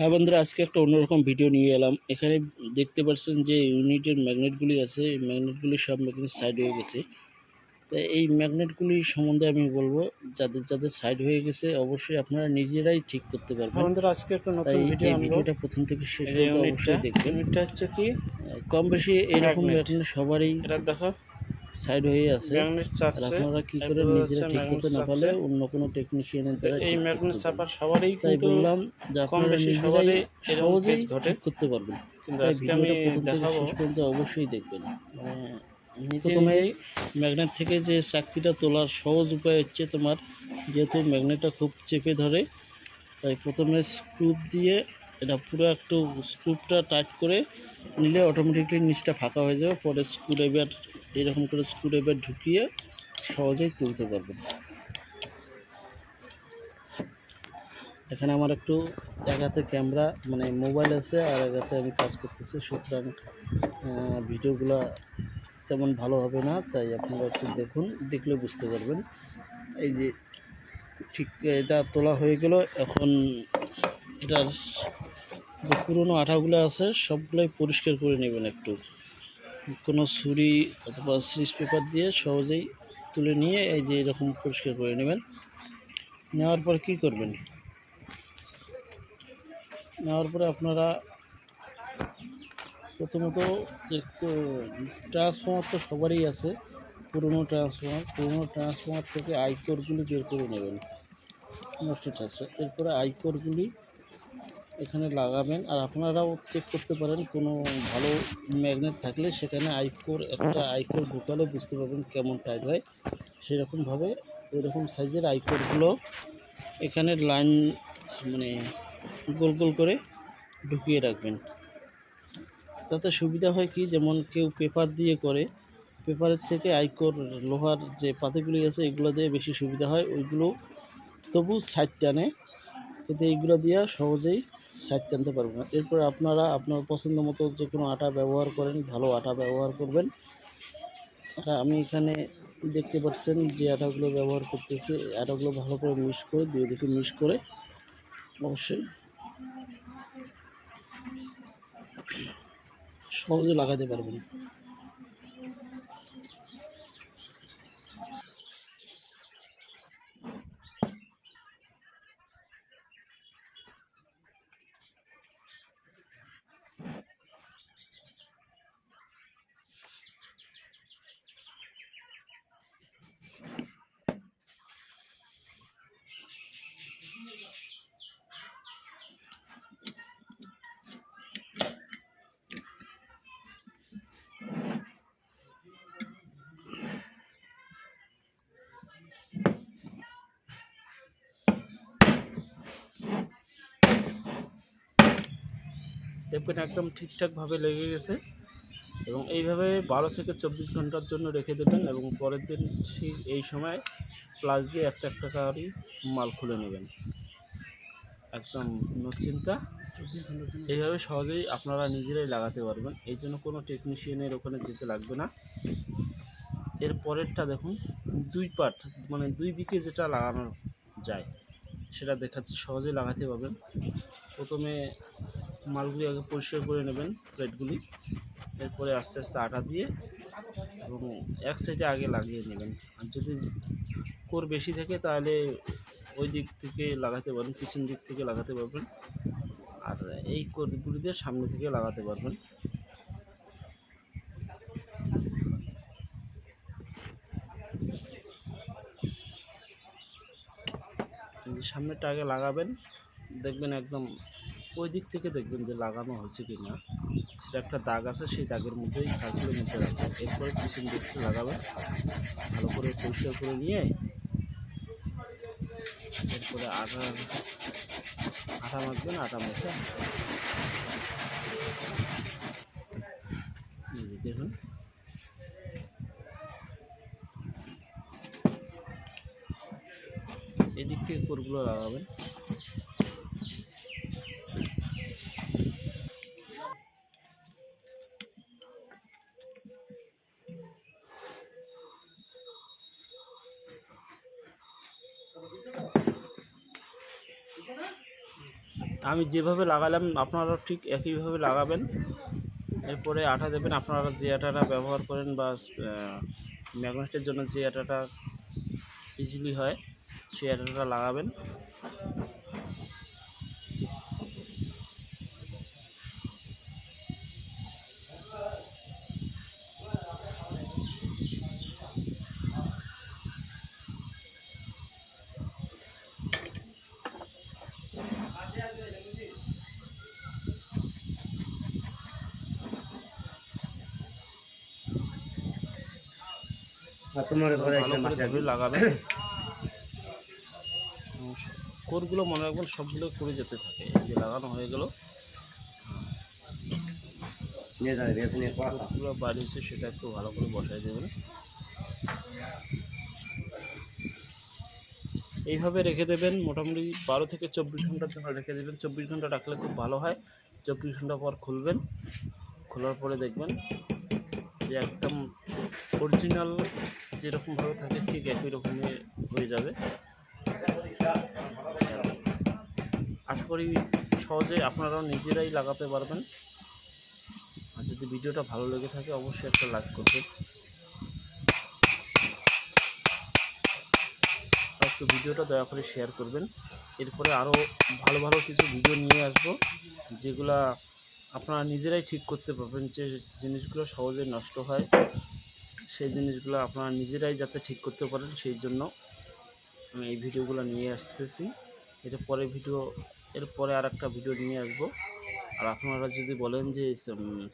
হ্যাঁ বন্ধুরা আজকে একটা অন্যরকম ভিডিও নিয়ে এলাম। এখানে দেখতে পাচ্ছেন যে ইউনিটের ম্যাগনেটগুলি আছে। এই ম্যাগনেটগুলি সব ম্যাগনেট সাইড হয়ে গেছে। তাই এই ম্যাগনেটগুলি সম্বন্ধে আমি বলব যাদের যাদের সাইড হয়ে গেছে অবশ্যই আপনারা নিজেরাই ঠিক করতে হ্যাঁ পারবেন বন্ধুরা আজকে একটা নতুন ভিডিও এই ভিডিওটা প্রথম থেকে শেষ পর্যন্ত অবশ্যই দেখবেন। হচ্ছে কি? কম বেশি এরকম ম্যাগনেট সবারই এটা দেখো। সাইড হয়ে আছে। আপনারা কি করে নিজেরা ঠিক করতে না পারলে অন্য কোনো টেকনিশিয়ানের দ্বারা এই ম্যাগনেট চাপার সবারই তাই বললাম যে কম বেশি সবারই সহজেই ঘটে। করতে পারবেন। কিন্তু আজকে আমি দেখাবো। অবশ্যই দেখবেন। মানে প্রথমে ম্যাগনেট থেকে যে চাকতিটা তোলার সহজ উপায় হচ্ছে তোমার যেহেতু ম্যাগনেটটা খুব চেপে ধরে তাই প্রথমে স্ক্রুপ দিয়ে পুরো একটু স্ক্রুপটা টাইট করে নিলে অটোমেটিকলি নিচটা ফাঁকা হয়ে যাবে। পরে স্ক্রু ড্রাইভার এরকম করে স্ক্রু ড্রাইভার ঢুকিয়ে সহজেই তুলতে পারবেন। এখানে আমার একটু, এক হাতে ক্যামেরা মানে মোবাইল আছে আর এক হাতে আমি কাজ করতেছি। সুতরাং ভিডিওগুলো তেমন ভালো হবে না, তাই আপনারা একটু দেখুন, দেখলে বুঝতে পারবেন। এই যে, ঠিক এটা তোলা হয়ে গেল। এখন এটার যে পুরনো আঠাগুলো আছে, সবগুলোই পরিষ্কার করে নেবেন একটু। কোনো ছুরি অথবা সিরিজ পেপার দিয়ে সহজেই তুলে নিয়ে এই যে এরকম পরিষ্কার করে নেবেন। নেওয়ার পর কি করবেন? নেওয়ার পরে আপনারা প্রথমত ট্রান্সফর্মার তো সবারই আছে, পুরনো ট্রান্সফর্মার। পুরনো ট্রান্সফর্মার থেকে আইকোরগুলি বের করে নেবেন। নষ্ট ট্রান্সফার এরপরে আইকোরগুলি লাগাবেন আর আপনারাও চেক করতে পারেন, কোনো ভালো ম্যাগনেট থাকলে সেখানে আইকোর একটা আইকোর ঢুকালে বুঝতে পারবেন কেমন টাইপ হয়। সেরকমভাবে ওই রকম সাইজের আইকোরগুলো এখানে লাইন মানে গোল গোল করে ঢুকিয়ে রাখবেন। তাতে সুবিধা হয় কি, যেমন কেউ পেপার দিয়ে করে পেপারের থেকে আইকোর লোহার যে পাতিগুলি আছে, এগুলো দিয়ে বেশি সুবিধা হয়। ওইগুলো তবু সাইড টানে কিন্তু এইগুলো দিয়ে সহজেই সাইড টানতে পারবেন না। এরপরে আপনারা আপনার পছন্দ মতো যে কোনো আটা ব্যবহার করেন, ভালো আটা ব্যবহার করবেন। আমি এখানে দেখতে পাচ্ছেন যে আটাগুলো ব্যবহার করতেছি, আটাগুলো ভালো করে মিক্স করে দুই দিকে মিক্স করে। অবশ্যই। সহজে লাগাতে পারবেন। দেখবেন একদম ঠিকঠাকভাবে লেগে গেছে। এবং এইভাবে বারো থেকে চব্বিশ ঘণ্টার জন্য রেখে দেবেন এবং পরের দিন ঠিক এই সময় প্লাস দিয়ে একটা একটা কারি মাল খুলে নেবেন। একদম চিন্তা এইভাবে সহজেই আপনারা নিজেরাই লাগাতে পারবেন। এই জন্য কোনো টেকনিশিয়ানের ওখানে যেতে লাগবে না। এর পরেরটা দেখুন দুই পার্ট মানে দুই দিকে যেটা লাগানো যায় সেটা দেখাচ্ছি। সহজেই লাগাতে পারবেন। প্রথমে মালগুলি আগে পরিষ্কার করে নেবেন প্লেটগুলি। এরপরে আস্তে আস্তে আটা দিয়ে এবং এক সাইডে আগে লাগিয়ে নেবেন। আর যদি কোর বেশি থাকে তাহলে ওই দিক থেকে লাগাতে পারবেন, পিছন দিক থেকে লাগাতে পারবেন। আর এই কোরগুলি দিয়ে সামনে থেকে লাগাতে পারবেন। সামনেটা আগে লাগাবেন, দেখবেন একদম ওই দিক থেকে দেখবেন যে লাগানো হয়েছে কি না সেটা একটা দাগ আছে, সেই দাগের মধ্যেই সার্কুলের মধ্যে রাখবেন। এরপরে পিছন থেকে লাগাবেন। ভালো করে পরিষ্কার করে নিয়ে, এরপরে আটা আটা মাখবেন আটা মেখে দেখুন। এদিক থেকে কোরগুলো লাগাবেন। আমি যেভাবে লাগালাম আপনারা ঠিক একইভাবে লাগাবেন। এরপরে আটা দেবেন, আপনারা যে আটাটা ব্যবহার করেন বা ম্যাগনেটের জন্য যে আটাটা ইজিলি হয়, সেই আটাটা লাগাবেন। তোমার ঘরে এসে মাসে লাগাবেন। কোরগুলো মনে রাখবেন সবগুলো করে যেতে থাকে। এই যে লাগানো হয়ে গেল। কোরগুলো বাড়িয়েছে সেটা একটু ভালো করে বসাই দেবেন। এইভাবে রেখে দেবেন মোটামুটি বারো থেকে চব্বিশ ঘণ্টার জন্য রেখে দেবেন। চব্বিশ ঘণ্টা রাখলে খুব ভালো হয়। চব্বিশ ঘণ্টা পর খুলবেন। খোলার পরে দেখবেন যে একদম অরিজিনাল যেরকমভাবে থাকে, ঠিক একই রকমই হয়ে যাবে। আশা করি সহজে আপনারাও নিজেরাই লাগাতে পারবেন। আর যদি ভিডিওটা ভালো লেগে থাকে, অবশ্যই একটা লাইক করবেন। একটু ভিডিওটা দয়া করে শেয়ার করবেন। এরপরে আরও ভালো ভালো কিছু ভিডিও নিয়ে আসব, যেগুলা আপনারা নিজেরাই ঠিক করতে পারবেন, যে জিনিসগুলো সহজে নষ্ট হয়। সেই জিনিসগুলো আপনারা নিজেরাই যাতে ঠিক করতে পারেন, সেই জন্য আমি এই ভিডিওগুলো নিয়ে আসতেছি। এটা পরে ভিডিও, এর পরে আর একটা ভিডিও নিয়ে আসব। আর আপনারা যদি বলেন যে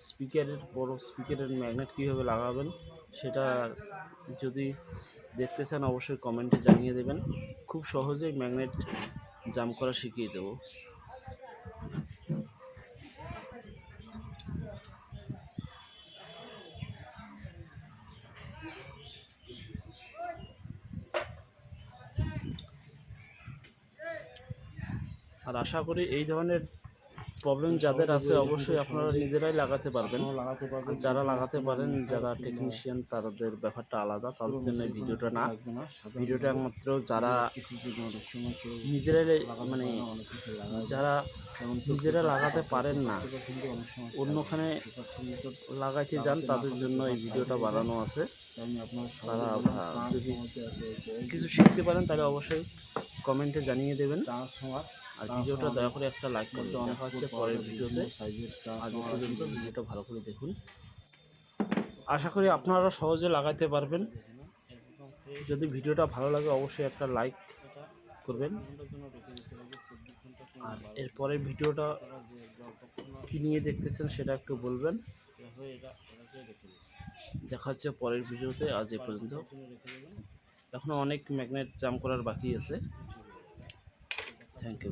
স্পিকারের বড় স্পিকারের ম্যাগনেট কীভাবে লাগাবেন, সেটা যদি দেখতে চান, অবশ্যই কমেন্টে জানিয়ে দেবেন। খুব সহজেই ম্যাগনেট জাম করা শিখিয়ে দেবো। আশা করি এই ধরনের প্রবলেম যাদের আছে অবশ্যই আপনারা নিজেরাই লাগাতে পারবেন। যারা লাগাতে পারেন, যারা টেকনিশিয়ান তাদের ব্যাপারটা আলাদা। তাদের জন্য ভিডিওটা না। ভিডিওটা একমাত্র যারা নিজেরাই মানে যারা নিজেরা লাগাতে পারেন না, অন্যখানে লাগাইতে যান, তাদের জন্য এই ভিডিওটা বানানো আছে। তারা যদি কিছু শিখতে পারেন, তাহলে অবশ্যই কমেন্টে জানিয়ে দেবেন। আর ভিডিওটা দয়া করে একটা লাইক করতে দেখা হচ্ছে পরের ভিডিওতে। পর্যন্ত ভিডিওটা ভালো করে দেখুন। আশা করি আপনারা সহজে লাগাইতে পারবেন। যদি ভিডিওটা ভালো লাগে অবশ্যই একটা লাইক করবেন। আর এরপরের ভিডিওটা কী নিয়ে দেখতেছেন সেটা একটু বলবেন। দেখা হচ্ছে পরের ভিডিওতে আজ এ পর্যন্ত। এখনও অনেক ম্যাগনেট জাম করার বাকি আছে। Thank you